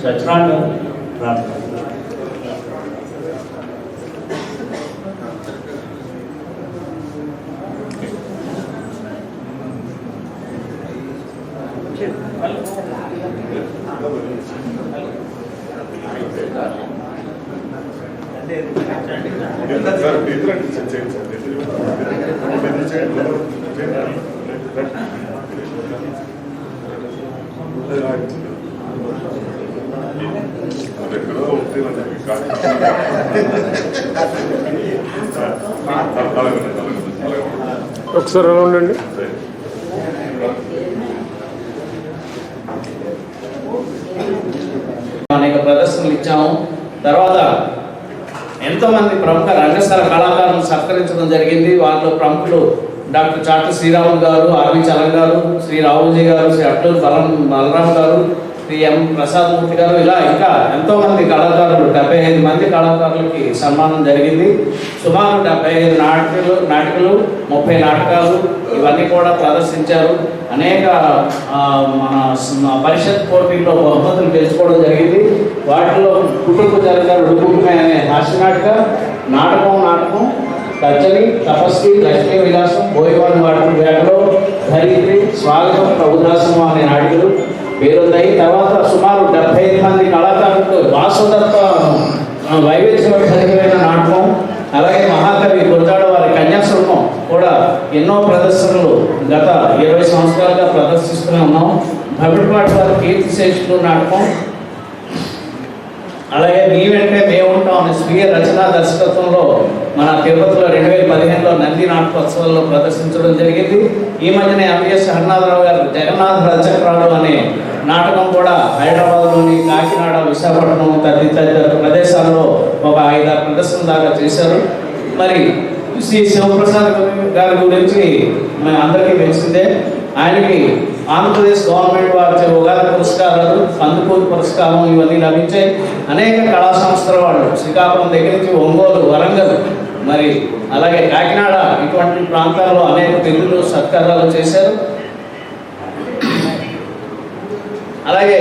సత్యనారాయణ ప్రార్థన సార్ ఎదురండి సార్ చేయండి సార్ ఎదురు ఎదురు చేయండి అది ఎక్కడో ఉంటుందండి మీకు కాదు. అలాగే ఉండండి, అలాగే ఉండండి, అలాగే ఉండండి. ఒకసారి అలా ఉండండి. అనేక ప్రదర్శనలు ఇచ్చాము. తర్వాత ఎంతోమంది ప్రముఖ రంగస్థల కళాకారులను సత్కరించడం జరిగింది. వారిలో ప్రముఖులు డాక్టర్ చాటు శ్రీరాములు గారు ఆర్వి చలం గారు శ్రీ రావుజీ గారు శ్రీ అట్టూరు బలం బలరాం గారు శ్రీ ఎం ప్రసాద్ మూర్తి గారు. ఇలా ఇంకా ఎంతో మంది కళాకారులు డెబ్బై ఐదు మంది కళాకారులకి సన్మానం జరిగింది. సుమారు డెబ్బై ఐదు నాటకాలు నాటకాలు ముప్పై నాటకాలు ఇవన్నీ కూడా ప్రదర్శించారు. అనేక మన పరిషత్ పోటీల్లో బహుమతులు గెలుచుకోవడం జరిగింది. వాటిలో కుటుంబ జరిగారు ఉడుకుమే అనే హాస్య నాటక నాటకం నాటకం కచ్చలి తపస్వి లక్ష్మీ విలాసం బోయవాడి వాటి వేటలో ధరిత్రి స్వాగతం ప్రభుదాసం అనే నాటికలు పేరున్నాయి తర్వాత సుమారు డెబ్బై ఐదు మంది కళాకారులతో వాసుదత్త వైవిధ్యమైన నాటకం. అలాగే మహాకవి గురజాడ కూడా ఎన్నో ప్రదర్శనలు గత ఇరవై సంవత్సరాలుగా ప్రదర్శిస్తూనే ఉన్నాం. భవిడిపాటి వారి కీర్తి శేషులు నాటకం. అలాగే మీ వెంటే మేము ఉంటాం అనే స్వీయ రచనా దర్శకత్వంలో మన తిరుపతిలో రెండు వేల పదిహేనులో నంది నాటకోత్సవాల్లో ప్రదర్శించడం జరిగింది. ఈ మధ్యనే ఎంవిఎస్ హరినాథరావు గారు జగన్నాథ్ రచకరాడు అనే నాటకం కూడా హైదరాబాద్లోని కాకినాడ విశాఖపట్నం తదితర ప్రదేశాల్లో ఒక ఐదారు ప్రదర్శన దాకా చేశారు. మరి శ్రీ శివప్రసాద్ గారి గురించి మన అందరికీ తెలిసిందే. ఆయనకి ఆంధ్రప్రదేశ్ గవర్నమెంట్ వారి ఉగాది పురస్కారాలు కందుకూరు పురస్కారం ఇవన్నీ లభించాయి. అనేక కళా సంస్థల వాళ్ళు శ్రీకాకుళం దగ్గర నుంచి ఒంగోలు వరంగల్ మరి అలాగే కాకినాడ ఇటువంటి ప్రాంతాల్లో అనేక పెళ్ళిలు సత్కారాలు చేశారు. అలాగే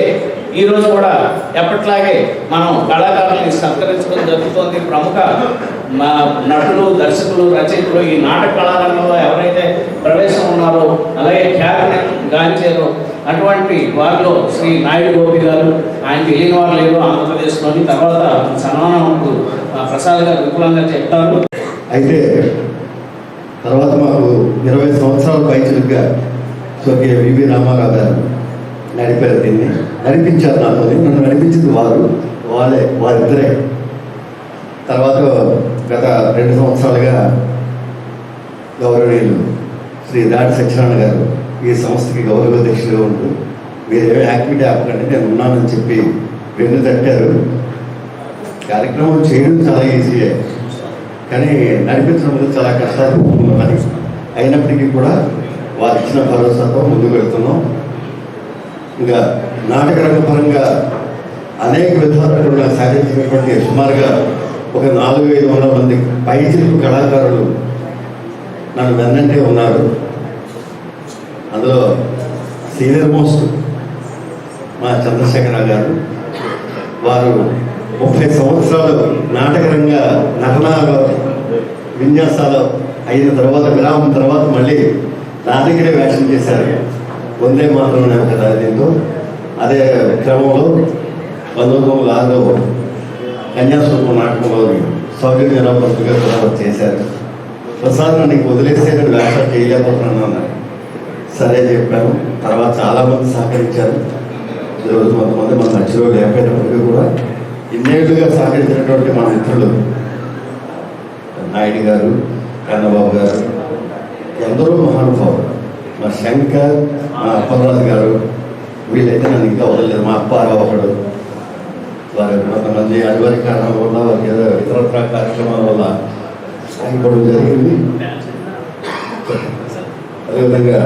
ఈరోజు కూడా ఎప్పట్లాగే మనం కళాకారుల్ని సత్కరించడం జరుగుతోంది. ప్రముఖ మా నటులు దర్శకులు రచయితలు ఈ నాటక కళారంగంలో ఎవరైతే ప్రవేశం ఉన్నారో అలాగే ఖ్యాతిని గాంచారో అటువంటి వారిలో శ్రీ నాయుడు గోపి గారు ఆయన తెలియని వారు లేరు ఆంధ్రప్రదేశ్లోని. తర్వాత సన్మానంకు ఆ, ప్రసాద్ గారు విపులంగా చెప్తారు. అయితే తర్వాత మాకు ఇరవై సంవత్సరాల పైచులుగా స్వర్గీయ వివి రామారావు గారు నడిపారు దీన్ని. నడిపించారు నాకు. నన్ను నడిపించింది వారు. వాళ్ళే వారిద్దరే. తర్వాత గత రెండు సంవత్సరాలుగా గౌరవనీయులు శ్రీ దాటి సత్యనారాయణ గారు ఈ సంస్థకి గౌరవ అధ్యక్షులుగా ఉంటూ మీరు ఏమైనా యాక్టివిటీ ఆపకండి నేను ఉన్నానని చెప్పి వెన్ను తట్టారు. కార్యక్రమం చేయడం చాలా ఈజీయే. కానీ నడిపించడం అనేది చాలా కష్టాలు. అయినప్పటికీ కూడా వారు ఇచ్చిన భరోసాతో ముందుకు వెళ్తున్నాం. ఇంకా నాటక రంగ పరంగా అనేక విధాలుగా సాధించినటువంటి సుమారుగా ఒక నాలుగు ఐదు వందల మంది పైచిలుపు కళాకారులు నన్ను వెన్నంటే ఉన్నారు. అందులో సీనియర్ మోస్ట్ మా చంద్రశేఖరరావు గారు. వారు ముప్పై సంవత్సరాలు నాటకరంగా నటనాలు విన్యాసాలు అయిన తర్వాత విరామం తర్వాత మళ్ళీ నా వ్యాసం చేశారు. వందే మాత్రం కదా దీంతో అదే క్రమంలో పంతొమ్మిది వందల ఆరులో కన్యాశుల్కం నాటకంలో సౌజన్య రామపతి కూడా చేశారు. ప్రసాద్ నీకు వదిలేస్తే నేను వ్యాపారం చేయలేకపోతున్నాను అన్నారు. సరే చెప్పాను. తర్వాత చాలామంది సహకరించారు. ఈరోజు కొంతమంది మన మధ్యలో లేకపోయినప్పటికీ కూడా ఇన్నేళ్ళుగా సహకరించినటువంటి మన మిత్రులు నాయుడు గారు కన్నబాబు గారు ఎందరో మహానుభావులు. మా శంకర్ మా అప్పలరాజు గారు వీళ్ళైతే నన్ను ఇంకా వదలలేదు మా అప్పారావు ఒకడు. వారు కొంతమంది అనివార్య కారణం వల్ల వారికి ఏదో ఇతరత్ర కార్యక్రమాల వల్ల ఆగిపోవడం జరిగింది. అదేవిధంగా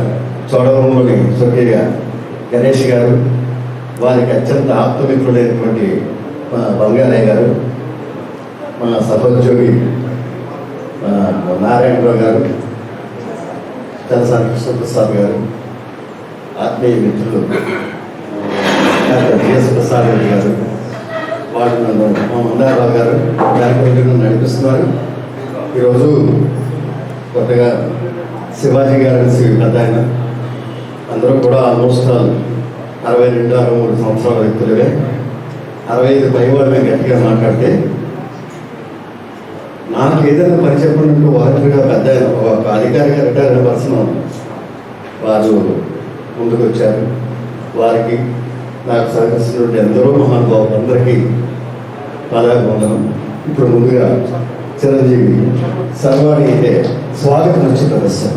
చోడవరంలోని స్వర్గీయ గణేష్ గారు వారికి అత్యంత ఆత్మమిత్రుడైనటువంటి మా బంగారయ్య గారు మా సహోద్యోగి నారాయణరావు గారు చలసాని కృష్ణప్రసాద్ గారు ఆత్మీయ మిత్రులు డాక్టర్ జిఎస్ ప్రసాద్ రెడ్డి గారు వాళ్ళు నన్ను మా మందారావు గారు దానికి నన్ను నడిపిస్తున్నారు. ఈరోజు కొత్తగా శివాజీ గారి కథ ఆయన. అందరూ కూడా ఆల్మోస్ట్ అరవై రెండు అరవై మూడు సంవత్సరాల వ్యక్తులవే. అరవై ఐదు పై వాళ్ళు గట్టిగా మాట్లాడితే నాకు ఏదైనా పని చెప్పినట్టు వాలంటీర్గా పెద్ద ఒక అధికారిగా రిటైర్ అయిన పర్సన్ వారు ముందుకు వచ్చారు. వారికి నాకు సహకరిస్తున్నటువంటి ఎందరో మహానుభావులు అందరికీ పాదాభివందనం ఇప్పుడు ముందుగా చిరంజీవి సర్వాణి అయితే స్వాగతం వచ్చి ప్రదర్శన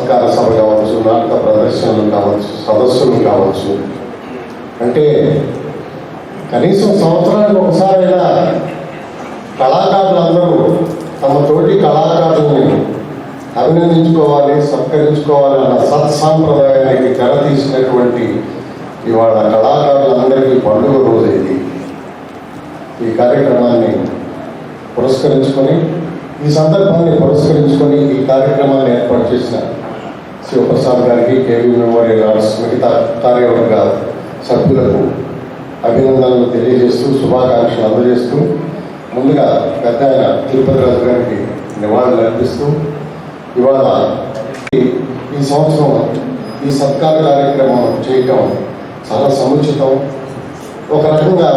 సత్కార సభ కావచ్చు నాటక ప్రదర్శనలు కావచ్చు సదస్సులు కావచ్చు. అంటే కనీసం సంవత్సరానికి ఒకసారైనా కళాకారులందరూ తమ తోటి కళాకారుల్ని అభినందించుకోవాలి సత్కరించుకోవాలి అన్న సత్సాంప్రదాయానికి తెర తీసినటువంటి ఇవాళ కళాకారులందరికీ పండుగ రోజు ఇది. ఈ కార్యక్రమాన్ని పురస్కరించుకొని ఈ సందర్భాన్ని పురస్కరించుకొని ఈ కార్యక్రమాన్ని ఏర్పాటు చేసిన శివప్రసాద్ గారికి కేవీ మెమోరియల్ ఆర్ట్స్ మిగతా కార్యవర్గ సభ్యులకు అభినందనలు తెలియజేస్తూ శుభాకాంక్షలు అందజేస్తూ ముందుగా పెద్ద ఆయన తిరుపతి రాజు గారికి నివాళులు అర్పిస్తూ ఇవాళ ఈ- సంవత్సరం ఈ సత్కార కార్యక్రమం చేయటం చాలా సముచితం. ఒక రకంగా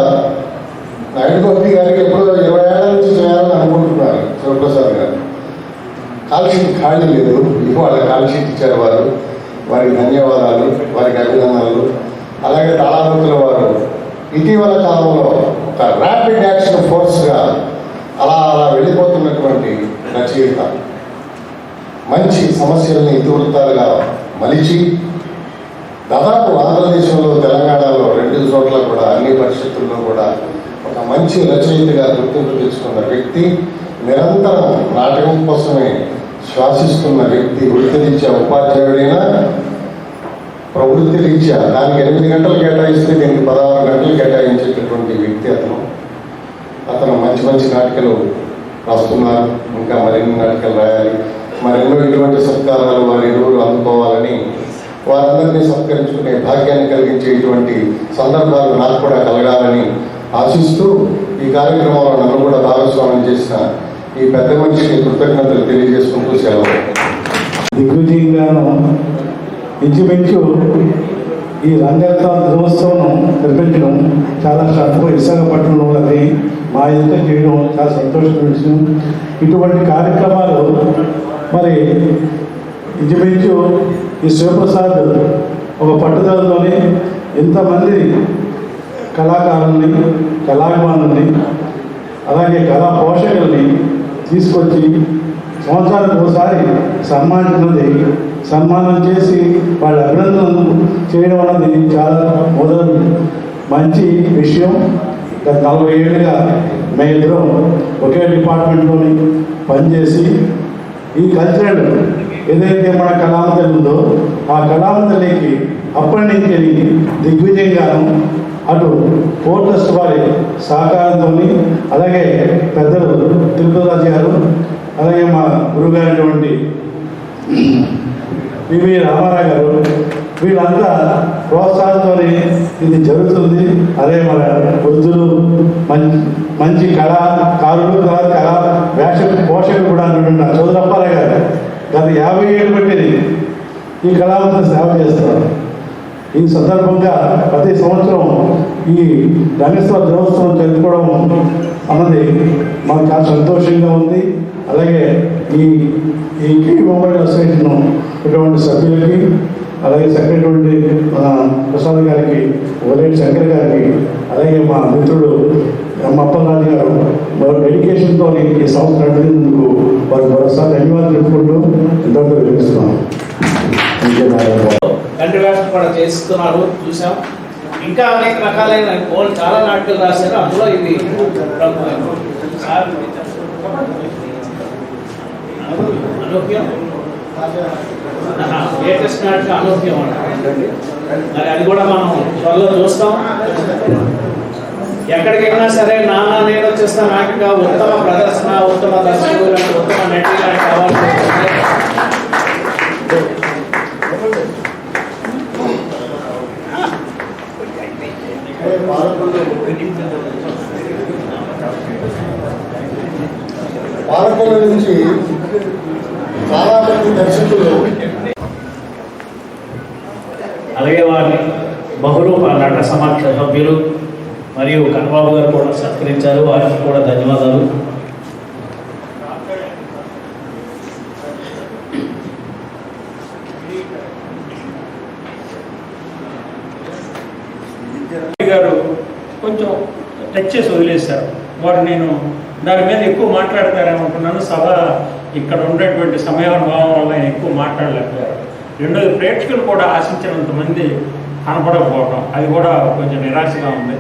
నాయుడు గారికి ఎప్పుడో ఇరవై ఏళ్ళ నుంచి చేయాలని అనుకుంటున్నారు శివప్రసాద్ కాల్ షీట్ ఖాళీ లేదు. ఇవాళ కాల్ షీట్ ఇచ్చారు వారు. వారికి ధన్యవాదాలు వారికి అభినందనలు. అలాగే తాళామూతుల వారు. ఇటీవల కాలంలో ఒక ర్యాపిడ్ యాక్షన్ ఫోర్స్గా అలా అలా వెళ్ళిపోతున్నటువంటి రచయిత. మంచి సమస్యల్ని ఇతివృత్తాలుగా మలిచి దాదాపు ఆంధ్రదేశంలో తెలంగాణలో రెండు చోట్ల కూడా అన్ని పరిస్థితుల్లో కూడా ఒక మంచి రచయితగా గుర్తింపు తెచ్చుకున్న వ్యక్తి నిరంతరం నాటకం కోసమే శ్వాసిస్తున్న వ్యక్తి వృత్తిరీత్యా ఉపాధ్యాయుడైనా ప్రవృత్తి రీత్యా దానికి ఎనిమిది గంటలు కేటాయిస్తే దీనికి పదహారు గంటలు కేటాయించేటటువంటి వ్యక్తి అతను. అతను మంచి మంచి నాటికలు రాస్తున్నారు. ఇంకా మరిన్ని నాటికలు రాయాలి. మరెన్నో ఇటువంటి సత్కారాలు వారి ఇరువురు అందుకోవాలని వారందరినీ సత్కరించుకునే భాగ్యాన్ని కలిగించేటువంటి సందర్భాలు నాకు కూడా కలగాలని ఆశిస్తూ ఈ కార్యక్రమంలో నన్ను కూడా భాగస్వామ్యం చేసిన ఈ పెద్ద మనిషికి కృతజ్ఞతలు తెలియజేసుకుంటూ సెలవు. దిగ్విజయంగాను ఇంచుమించు ఈ రంగత్వ దినోత్సవం నిర్వహించడం చాలా శ్రద్ధగా విశాఖపట్నంలో అది మా ఎదుట చేయడం చాలా సంతోషం విషయం ఇటువంటి కార్యక్రమాలు మరి ఇంచుమించు ఈ శివప్రసాద్ ఒక పట్టుదలతోనే ఎంతమంది కళాకారుల్ని కళాభిమానుల్ని అలాగే కళా పోషకుల్ని తీసుకొచ్చి సంవత్సరానికి ఒకసారి సన్మానించినది సన్మానం చేసి వాళ్ళ అభినందనలు చేయడం అనేది చాలా మొదలు మంచి విషయం. గత నలభై ఏళ్ళుగా మేమిద్దరం ఒకే డిపార్ట్మెంట్లోని పనిచేసి ఈ కల్చరల్ ఏదైతే మన కళామందలి ఉందో ఆ కళామందలికి అప్పటి నుంచి దిగ్విజయంగాను అటు పోర్ట్ ట్రస్ట్ వారి సహకారంతో అలాగే పెద్దలు తిరుపతి రాజు గారు అలాగే మా గురువు గారైనటువంటి పివి రామారావు గారు వీళ్ళంతా ప్రోత్సాహంతో ఇది జరుగుతుంది. అదే మన వృద్ధులు మంచి మంచి కళాకారులు తర్వాత కళా వేష పోషకులు కూడా అన్నటువంటి చౌదరప్పారావు గారు గత యాభై ఏళ్ళు బట్టి ఈ కళావంతులు సేవ చేస్తున్నారు. ఈ సందర్భంగా ప్రతి సంవత్సరం ఈ రంగస్థల దినోత్సవం జరుపుకోవడం అన్నది మాకు చాలా సంతోషంగా ఉంది. అలాగే ఈ ఈ కే మొబైల్ అసోసియేషన్ ఇటువంటి సభ్యులకి అలాగే సెక్రటరీ మన ప్రసాద్ గారికి ఉదయం శంకర్ గారికి అలాగే మా మిత్రుడు ఎం అప్పలరాజు గారు వారి డెడికేషన్తో ఈ సంస్థ నడిపినందుకు వారికి మరోసారి ధన్యవాదాలు చెప్పుకుంటూ ఎంతో వినిపిస్తున్నాను కంటి వేషం కూడా చేస్తున్నారు. చూసాం ఇంకా అనేక రకాలైన వాళ్ళు చాలా నాటకాలు రాశారు. అందులో ఇది ప్రముఖమైనది. లేటెస్ట్ నాటక అనూహ్యం అంటారు మరి అది కూడా మనం త్వరలో చూస్తాం. ఎక్కడికి వెళ్ళినా సరే నాన్న నేను వచ్చేస్తా నాటక ఉత్తమ ప్రదర్శన ఉత్తమ దర్శకులు ఉత్తమ నటి లాంటి అవార్డు వస్తున్నాయి. పాలకొల నుంచి చాలా మంది దర్శకులు అలాగే వారిని బహురూప నట సమాక్ష సభ్యులు మరియు కన్బాబు గారు కూడా సత్కరించారు వారికి కూడా ధన్యవాదాలు కొంచెం టచ్ చేసి వదిలేశారు. వారు నేను దాని మీద ఎక్కువ మాట్లాడతారేమనుకున్నాను సభ ఇక్కడ ఉండేటువంటి సమయానుభావం వల్ల నేను ఎక్కువ మాట్లాడలేకపోయారు రెండోది ప్రేక్షకులు కూడా ఆశించినంత మంది కనపడకపోవడం అది కూడా కొంచెం నిరాశగా ఉంది.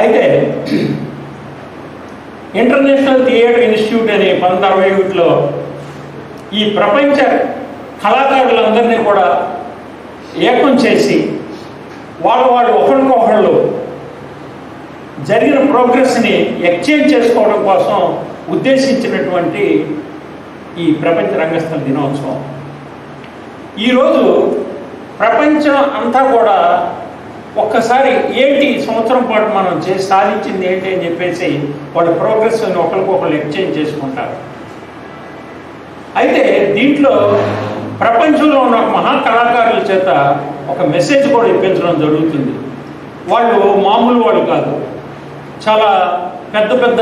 అయితే ఇంటర్నేషనల్ థియేటర్ ఇన్స్టిట్యూట్ అనే పంతొమ్మిది అరవై ఒకటిలో ఈ ప్రపంచ కళాకారులందరినీ కూడా ఏకం చేసి వాళ్ళు వాళ్ళు ఒకరికొకళ్ళు జరిగిన ప్రోగ్రెస్ని ఎక్స్చేంజ్ చేసుకోవడం కోసం ఉద్దేశించినటువంటి ఈ ప్రపంచ రంగస్థల దినోత్సవం. ఈరోజు ప్రపంచం అంతా కూడా ఒక్కసారి ఏంటి సంవత్సరం పాటు మనం చేసి సాధించింది ఏంటి అని చెప్పేసి వాళ్ళ ప్రోగ్రెస్ని ఒకరికొకరు ఎక్స్చేంజ్ చేసుకుంటారు. అయితే దీంట్లో ప్రపంచంలో ఉన్న మహా కళాకారుల చేత ఒక మెసేజ్ కూడా ఇప్పించడం జరుగుతుంది. వాళ్ళు మామూలు వాళ్ళు కాదు. చాలా పెద్ద పెద్ద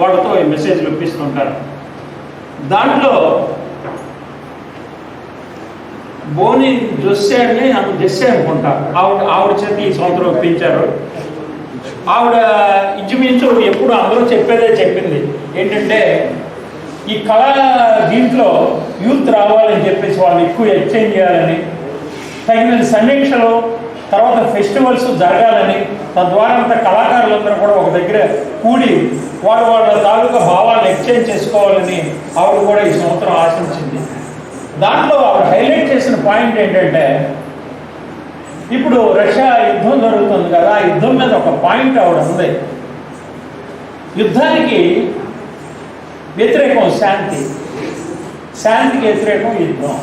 వాళ్ళతో ఈ మెసేజ్లు ఇప్పిస్తుంటారు. దాంట్లో బోని జొస్సే అని ఆమె జెస్సే అనుకుంటా. ఆవిడ ఆవిడ చేత ఈ సంవత్సరం ఒప్పించారు. ఆవిడ ఇంచుమించు ఎప్పుడు అందరూ చెప్పేదే చెప్పింది. ఏంటంటే ఈ కళ దీంట్లో యూత్ రావాలని చెప్పేసి వాళ్ళు ఎక్కువ ఎక్స్చేంజ్ చేయాలని తగిన సమీక్షలు తర్వాత ఫెస్టివల్స్ జరగాలని తద్వారా అంత కళాకారులందరూ కూడా ఒక దగ్గర కూడి వాళ్ళ వాళ్ళ తాలూకా భావాలను ఎక్స్చేంజ్ చేసుకోవాలని ఆవిడ కూడా ఈ సంవత్సరం ఆశించింది. దాంట్లో ఆవిడ హైలైట్ చేసిన పాయింట్ ఏంటంటే ఇప్పుడు రష్యా యుద్ధం జరుగుతుంది కదా ఆ యుద్ధం మీద ఒక పాయింట్ ఆవిడ ఉంది. యుద్ధానికి వ్యతిరేకం శాంతి. శాంతికి వ్యతిరేకం యుద్ధం.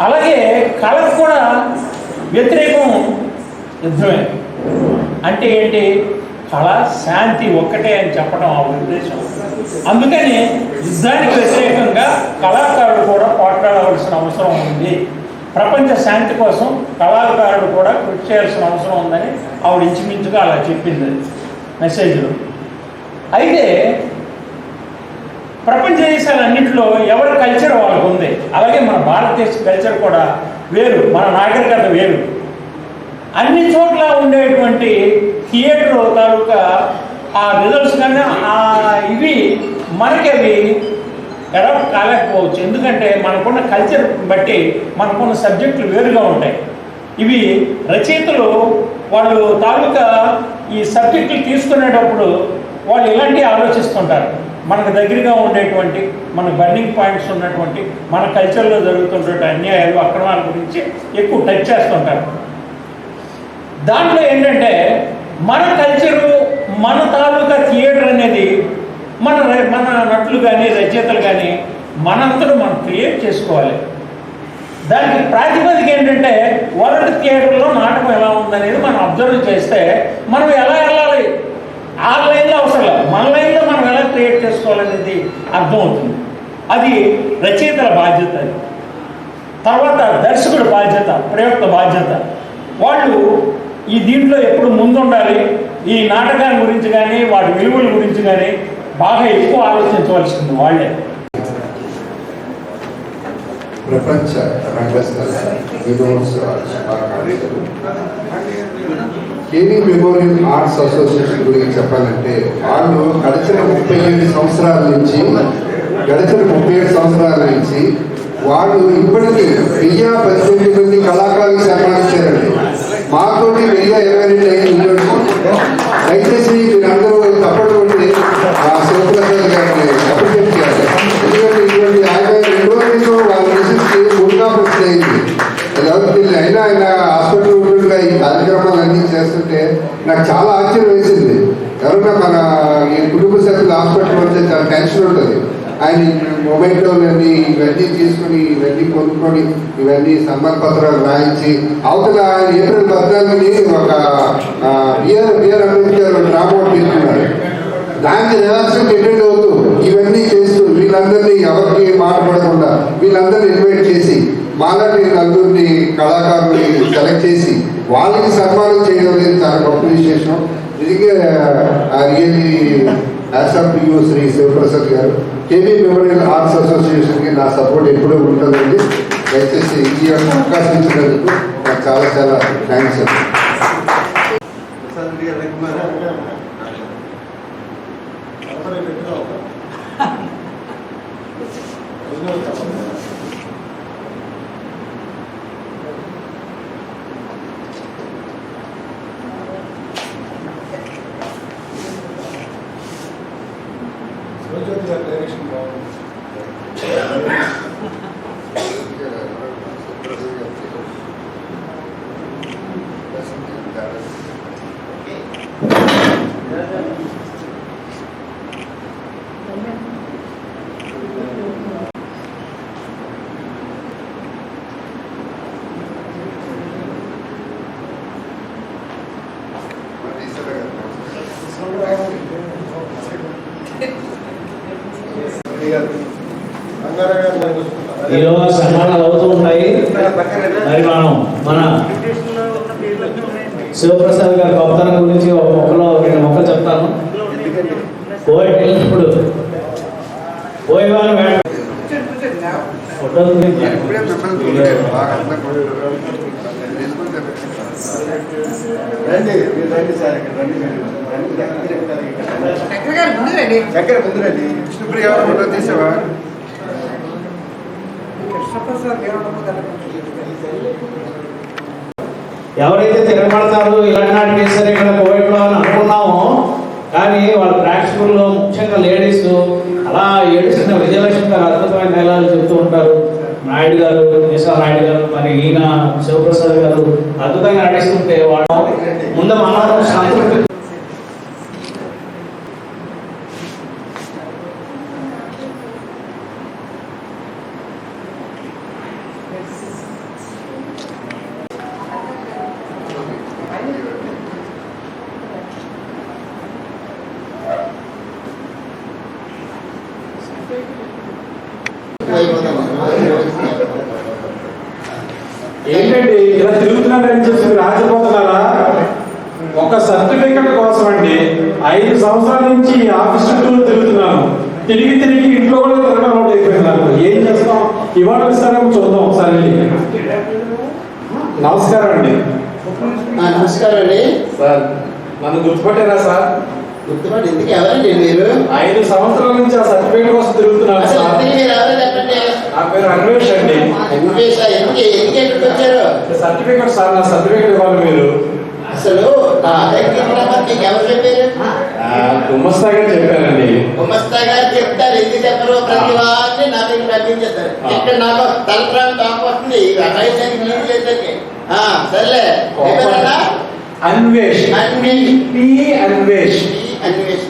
అలాగే కళకు కూడా వ్యతిరేకం యుద్ధమే. అంటే ఏంటి? కళ శాంతి ఒక్కటే అని చెప్పడం ఆ ఉద్దేశం. అందుకని యుద్ధానికి వ్యతిరేకంగా కళాకారుడు కూడా పోట్లాడవలసిన అవసరం ఉంది. ప్రపంచ శాంతి కోసం కళాకారుడు కూడా కృషి చేయాల్సిన అవసరం ఉందని ఆవిడ ఇంచుమించుగా అలా చెప్పింది మెసేజ్లో. అయితే ప్రపంచ దేశాలన్నింటిలో ఎవరి కల్చర్ వాళ్ళకు ఉంది. అలాగే మన భారతదేశ కల్చర్ కూడా వేరు మన నాగరికత వేరు. అన్ని చోట్ల ఉండేటువంటి థియేటర్ తాలూకా ఆ రిజల్ట్స్ కానీ ఆ ఇవి మనకి అవి అడాప్ట్ కాలేకపోవచ్చు. ఎందుకంటే మనకున్న కల్చర్ బట్టి మనకున్న సబ్జెక్టులు వేరుగా ఉంటాయి. ఇవి రచయితలు వాళ్ళు తాలూకా ఈ సబ్జెక్టులు తీసుకునేటప్పుడు వాళ్ళు ఇలాంటివి ఆలోచిస్తుంటారు. మనకు దగ్గరగా ఉండేటువంటి మన బర్నింగ్ పాయింట్స్ ఉన్నటువంటి మన కల్చర్లో జరుగుతున్నటువంటి అన్యాయాలు అక్రమాల గురించి ఎక్కువ టచ్ చేస్తుంటారు. దాంట్లో ఏంటంటే మన కల్చరు మన తాలూకా థియేటర్ అనేది మన ర- మన నటులు కానీ రచయితలు కానీ మనంతరం మనం క్రియేట్ చేసుకోవాలి. దానికి ప్రాతిపదిక ఏంటంటే వరల్డ్ థియేటర్లో నాటకం ఎలా ఉందనేది మనం అబ్జర్వ్ చేస్తే మనం ఎలా వెళ్ళాలి? ఆ లైన్లో అవసరం లేదు మన లైన్లో మనం ఎలా క్రియేట్ చేసుకోవాలనేది అర్థమవుతుంది అది రచయితల బాధ్యత అది. తర్వాత దర్శకుడి బాధ్యత ప్రయోక్త బాధ్యత. వాళ్ళు ఈ దీంట్లో ఎప్పుడు ముందుండాలి ఈ నాటకాల గురించి కానీ వాటి విలువల గురించి కానీ బాగా ఎక్కువ ఆలోచించవలసింది వాళ్ళే. ప్రపంచ రంగస్థల దినోత్సవ శుభాకాంక్షలు. కేవీ మెమోరియల్ ఆర్ట్స్ అసోసియేషన్ గురించి చెప్పాలంటే వాళ్ళు గడిచిన ముప్పై ఏడు సంవత్సరాల నుంచి గడిచిన ముప్పై ఏడు సంవత్సరాల నుంచి వాళ్ళు ఇప్పటికీ వెయ్యి పద్దెనిమిది మంది కళాకారులు సన్మానించారండి మాతోటి వెయ్యి ఇరవై రెండు అయింది దయచేసి మీరందరూ తప్పటి ఉండి ఆ శివప్రసాద్ గారిని అప్రిషియేట్ చేయాలి ఎందుకంటే ఇటువంటి ఆయన రెండో రోజు అయినా ఆయన హాస్పిటల్ ఉంటుండగా ఈ కార్యక్రమాలు అన్నీ చేస్తుంటే నాకు చాలా ఆశ్చర్యం వేసింది. ఎవరైనా మన ఈ కుటుంబ సభ్యులు హాస్పిటల్ వస్తే చాలా టెన్షన్ ఉంటుంది. ఆయన మొబైల్లో ఇవన్నీ ఇవన్నీ తీసుకుని ఇవన్నీ కొనుక్కొని ఇవన్నీ సన్మాన పత్రాలు రాయించి అవతల ఆయన ఏప్రిల్ పద్నాలుగుని ఒక బిఆర్ బిఆర్ అంబేద్కర్ డ్రామా తీసుకున్నారు దానికి రిహార్సల్ అటెండ్ అవుతూ ఇవన్నీ చేస్తూ వీళ్ళందరినీ ఎవరికి మాట పడకుండా వీళ్ళందరినీ ఇన్వైట్ చేసి మాలాంటి నలుగురిని కళాకారుల్ని సెలెక్ట్ చేసి వాళ్ళకి సన్మానం చేయడం అనేది చాలా గొప్ప విశేషం. నిజంగా really of you Shri Sivaprasad garu KV memorial arts అసోసియేషన్కి నా నా సపోర్ట్ ఎప్పుడూ ఉంటుందండి. దయచేసి ఈ యొక్క అవకాశం ఇచ్చినందుకు నాకు చాలా చాలా థ్యాంక్స్ అండి. ప్రసాద్ రెడ్డి గారు ఎక్కున్నారా? రెడ్డి గారు. రంగారావు గారు మరి కూర్చుంటారా? ఈరోజు సన్మానాలు అవుతూ ఉంటాయి మరి మనం మన శివప్రసాద్ గారి గొప్పతనం గురించి ఒక మొక్కలో రెండు మొక్కలు చెప్తాను పోయి ఇప్పుడు పోయేవారు మేడం ఫోటోల గురించి ఇప్పుడే మిమ్మల్ని బాగా అర్థం రండి మీరు రండి సార్ ఇక్కడ రండి మీరు. రండి, దగ్గర ఉంటారు ఇక్కడ. దగ్గర ముందు రండి విష్ణుప్రియ ఫోటో తీసావా? ఎవరైతే తిరగబడతారు ఇలాంటి వేస్తారు ఇక్కడ కోవిడ్లో అని అనుకున్నామో కానీ వాళ్ళ ప్రేక్షకుల్లో ముఖ్యంగా లేడీస్ అలా ఏడుస్తున్న విజయలక్ష్మి గారు అద్భుతమైన డైలాగులు చెప్తూ ఉంటారు. నాయుడు గారు నిశా నాయుడు గారు మరి ఈయన శివప్రసాద్ గారు అద్భుతంగా నడిస్తుంటే వాళ్ళు ముందు మనం సంతృప్తి ఇలా తిరుగుతున్నారని చెప్పి మీరు ఆశపోతున్నారా ఒక సర్టిఫికెట్ కోసం అండి ఐదు సంవత్సరాల నుంచి ఆఫీస్ చుట్టూ తిరుగుతున్నాను. తిరిగి తిరిగి ఇంట్లో కూడా తిరగడం అలవాటు ఏం చేస్తాం? ఇవాళ ఇస్తారేమో చూద్దాం ఒకసారి. నమస్కారం అండి. నమస్కారం అండి. సార్ నన్ను గుర్తుపట్టారా సార్? గుర్తుపడి ఎందుకు ఎవరండి మీరు? ఐదు సంవత్సరాల నుంచి ఆ సర్టిఫికేట్ కోసం తిరుగుతున్నాను అసలు సార్. నా పేరు అన్వేష్ అండి. వెంకటేశ ఎందుకు ఎందుకు ఎక్కడికి వచ్చారు? సర్టిఫికేట్ సార్ నా సర్టిఫికేట్ ఇవ్వాలి మీరు. అసలు నా దగ్గర మీకు ఎవరు చెప్పారు? గుమ్మస్తాగా చెప్పారండి. గుమస్తా గారు చెప్తారు ఎందుకు చెప్పరు? ప్రతి వారిని నా దగ్గర పంపించేస్తారు. ఇక్కడ నాకు తలపురాలు టాప్ వస్తుంది అటాయిసానికి నీళ్ళు లేదండి ఆ, సర్లే. ఎవరన్నా అన్వేష్. అన్వేష్. పి. అన్వేష్. అన్వేష్.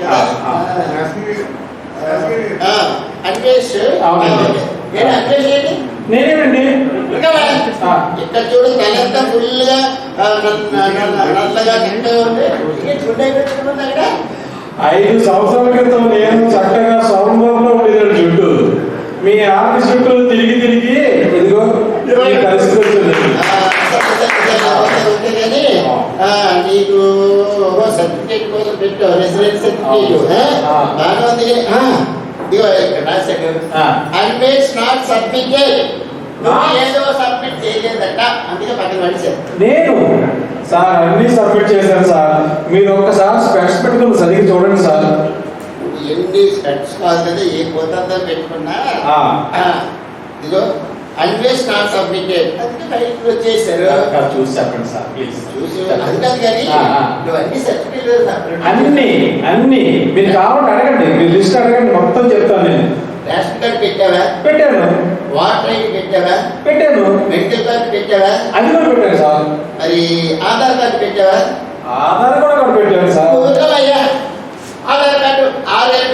అన్వేష్. అవునండి. ఏంటి అన్వేష్ ఏంటి? నేనేనండి. ఇక్కడ ఆ. ఇక్కడ చూడు తలంతా ఫుల్గా నల్లగా ఉంది ఐదు సంవత్సరాల క్రితం నేను చక్కగా సౌరంభంలో ఉండేదాన్ని చుట్టూ మీ ఆఫీస్ చుట్టూ తిరిగి తిరిగి ఇదిగో పరిస్థితి వచ్చింది. నీకు సర్టిఫికేట్ కోసం పెట్టు రెసిడెన్స్ సర్టిఫికేట్. బాగా ఉంది ఇదిగో ఇక్కడ నాట్ సర్టిఫికేట్. ఏదో సబ్మిట్ చేయలేదట అందుకే పక్కన పడిచారు నేను సార్ అన్ని సబ్మిట్ చేశాను సార్ మీరు ఒక్కసారి స్పెక్స్ పెట్టుకుని సరిగ్గా చూడండి సార్ ఎన్ని స్పెట్స్ కాదు కదా ఏ పోతుందో పెట్టుకున్నా ఇదిగో అన్వేష్ నాట్ సబ్మిటెడ్ అందుకే బయటకు వచ్చేసారు. చూసి చెప్పండి సార్ ప్లీజ్ చూసి కానీ. నువ్వు అన్ని సర్టిఫికేట్ అన్ని అన్ని. మీరు కావాలంటే అడగండి. మీరు లిస్ట్ అడగండి. మొత్తం చెప్తాను నేను. రేషన్ కార్డు పెట్టావా? పెట్టాను. వాటర్ ఐడి పెట్టావా? పెట్టాను. మెడికల్ కార్డు పెట్టావా? అది కూడా పెట్టాను సార్. మరి ఆధార్ కార్డు పెట్టావా? ఆధార్ కూడా కూడా పెట్టాను sir. ఊరుకోవయ్యా. Aadhaar card Aadhaar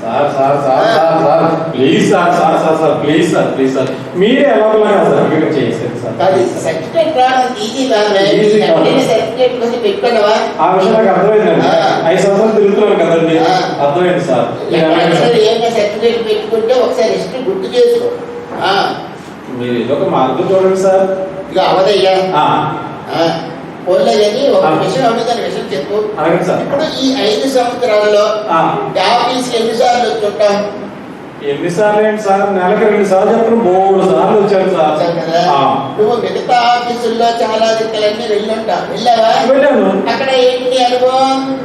sorry sir sir sir sir please sir sir sir sir please sir please sir. మీరే ఎలాగోలా సర్టిఫికేట్ చేసేది సార్. సర్టిఫికేట్ రావడం ఈజీ. సర్టిఫికేట్ ఆ విషయం నాకు అర్థమైందండి. ఐదు సంవత్సరాలు తిరుగుతున్నాను కదండి. అర్థమైంది సార్. సర్టిఫికేట్ పెట్టుకుంటే ఒకసారి హిస్టరీ గుర్తు చేసుకో. ఆ, మీరు ఏదో ఒక మార్గం చూడండి సార్. ఇక అవదయ్యా ఒక విషయం చెప్పు. ఇప్పుడు ఈ ఐదు సంవత్సరాల్లో ఆ. ఆఫీస్ ఎన్నిసార్లు వచ్చుంటాం? ఎన్నిసార్లు ఏంటి సార్? నెలకి రెండు సార్లు చెప్పిన మూడు సార్లు వచ్చాను సార్. నువ్వు మిగతా ఆఫీసుల్లో చాలా దిక్కులన్నీ వెళ్ళావా? వెళ్ళాను. అక్కడ ఏంటి అనుభవం?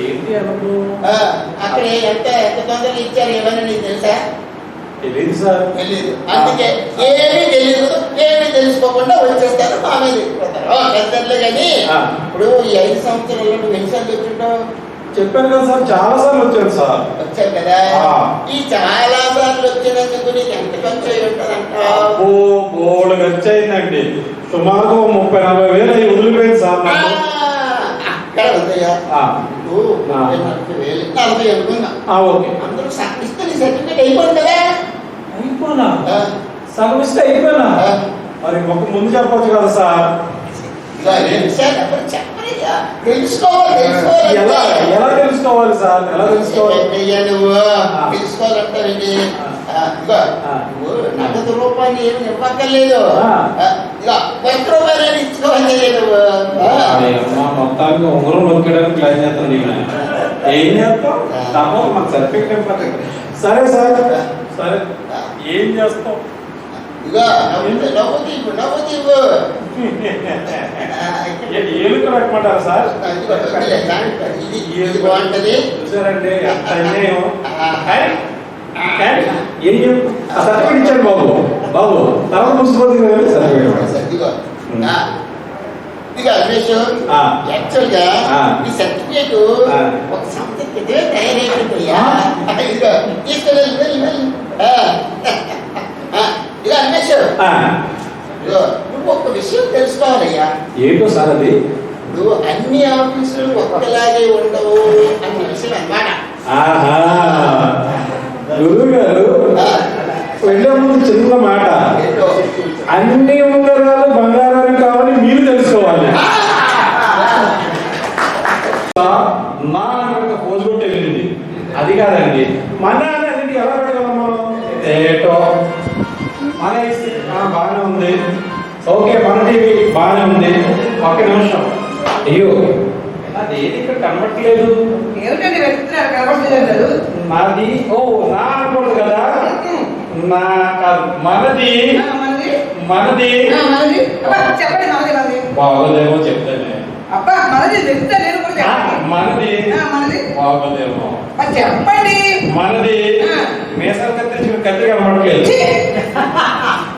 ఏంటి అనుభవం? ఆ, అక్కడ ఎంత ఎంత తొందరగా ఇచ్చారు ఏమైనా నీకు తెలుసా? తెలియదు సార్. అందుకే ఏమీ తెలియదు ఏమీ తెలుసుకోకుండా వచ్చేస్తారు మా మీద ఎక్కిపోతారు ఓ, పెద్దలు కానీ. ఇప్పుడు ఈ ఐదు సంవత్సరాల్లో నువ్వు ఎన్నిసార్లు వచ్చింటావు చెప్పాను కదా సార్ చాలా సార్లు వచ్చాను సార్. వచ్చావు కదా. ఈ చాలా సార్లు వచ్చినందుకు నీకు ఎంత ఖర్చు అయి ఓ బోర్డు ఖర్చు అయిందండి సుమారు ముప్పై నలభై వేలు అయ్యి వదిలిపోయింది సార్ నాకు. ఆ. నలభై అనుకున్నా ఓకే. అందరూ ఇస్తే నీ సర్టిఫికేట్ అయిపోయింది కదా. అయిపోనా? ఇస్తే అయిపోయినా. మరి ఒక ముందు చెప్పొచ్చు కదా సార్. ఎలా ఎలా తెలుసుకోవాలి సార్? ఎలా తెలుసుకోవాలి? నువ్వు. నువ్వు నగదు రూపాయలు ఏమి ఇవ్వక్కర్లేదు. ఇచ్చుకోవాలి ఆ. అమ్మా మొత్తానికి ఉంగరం నొక్కడానికి ప్లాన్ చేస్తాను ఏం చేస్తాం తప్ప మాకు సర్టిఫికెట్ ఇవ్వాలి సరే సార్. సరే. ఏం చేస్తాం ఇదిగో నవ్వు నవ్వు తీవు నవ్వు తీవు ఆ, ఇక్కడ- ఏ- ఏలుక పెట్టమంటారా సార్? ఇది బాగుంటది. చూసారండి ఎంత అన్యాయం. ఏం చెప్పు? సర్టిఫికెట్ ఇచ్చాడు బాబు. బాబు తర్వాత మున్సిపల్ సర్టిఫికెట్ ఇదిగో ఆ, ఇదిగో రమేష్ ఆ. యాక్చువల్గా. ఈ సర్టిఫికేట్. ఒక సంస్థ తయారైపోయిందయ్యా తీసుకెళ్ళి రమేష్ ఇదిగో నువ్వు ఒక విషయం తెలుసుకోవాలయ్యా. ఏంటో సార్ అది? నువ్వు అన్ని ఆఫీసులు ఒక్కలాగే ఉండవు అన్న విషయం అన్నమాట. ఆహా. గురువు గారు వెళ్ళే ముందు చిన్న మాట. ఏంటో? అన్ని ఉంగరాలు బంగారాలు కావాలి మీరు తెలుసుకోవాలి. నా ఒక పోజు కొట్టి వెళ్ళింది. అది కాదండి. మన అనేది ఎలా ఏటో మన ఇస్తే, ఆ, బాగానే ఉంది. ఓకే మన టీవీ బాగానే ఉంది. ఒక్క నిమిషం. అయ్యో. అది ఏది ఇక్కడ కనబట్టలేదు ఏమిటండి వెతుకుతున్నారు కనబడలేదు నాది ఓ నా అనకూడదు కదా? నా కాదు మనది. మనది. మనది. మనది. చెప్పండి మనది మనది. బాగోదేమో చెప్తానే. అబ్బా మనది నేను కూడా మనది. మనది. బాగోదేమో. చెప్పండి. మనది. మీసాలు కత్తిరించిన కత్తి కనబడట్లేదు ఛీ!